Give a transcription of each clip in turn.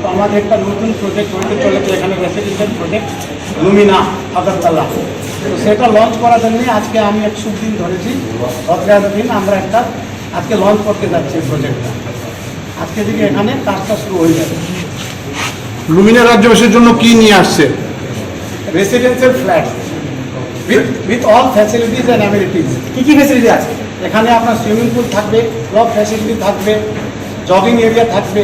তো আমাদের একটা নতুন প্রজেক্ট হতে চলেছে এখানে রেসিডেন্সিয়াল প্রজেক্ট লুমিনা আগরতলা তো সেটা লঞ্চ করার জন্যে আজকে আমি এক শুভ দিন ধরেছি ভদ্রাদের দিন আমরা একটা আজকে লঞ্চ করতে যাচ্ছি এই প্রজেক্টটা আজকে থেকে এখানে কাজটা শুরু হয়ে যাবে। লুমিনা রাজ্যবাসীর জন্য কি নিয়ে আসছে? Residential flat with with all facilities and amenities কী কী ফেসিলিটি আছে? এখানে আপনার সুইমিং পুল থাকবে ক্লাব ফ্যাসিলিটি থাকবে জগিং এরিয়া থাকবে।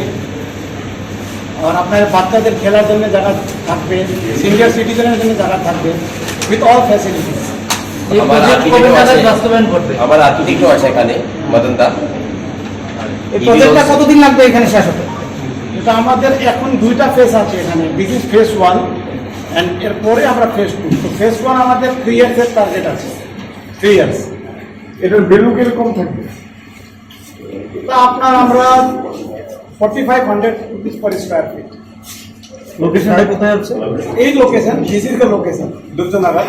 আর আপনার বাচ্চাদের খেলার জন্য জায়গা থাকবে সিনিয়র সিটিজেনের জন্য জায়গা থাকবে উইথ অল ফ্যাসিলিটিস আমার আর্কিটেক্টও আছে এখানে মদন দা এই প্রজেক্টটা কতদিন লাগবে এখানে শেষ হতে এটা আমাদের এখন দুইটা ফেজ আছে এখানে this is phase one and এরপরে আমরা ফেজ টু তো ফেজ ওয়ান আমাদের থ্রি ইয়ার্সের টার্গেট আছে থ্রি ইয়ার্স এটার ভ্যালু কীরকম থাকবে তা আপনার আমরা forty five hundred rupees per square feet লোকেশনটা কোথায় হচ্ছে? এই location this is the location Durjanaghat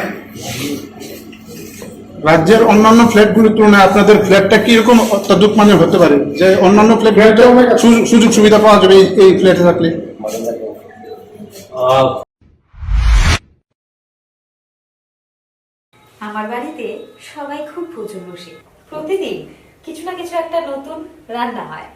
রাজ্যের অন্যান্য ফ্ল্যাটগুলির তুলনায় আপনাদের ফ্ল্যাটটা কীরকম অত্যাধুক মানের হতে পারে? যে অন্যান্য ফ্ল্যাট সুযোগ সুবিধা পাওয়া যাবে এই- ফ্ল্যাটে থাকলে। আমার বাড়িতে সবাই খুব বসে। প্রতিদিন কিছু না কিছু একটা নতুন রান্না হয়।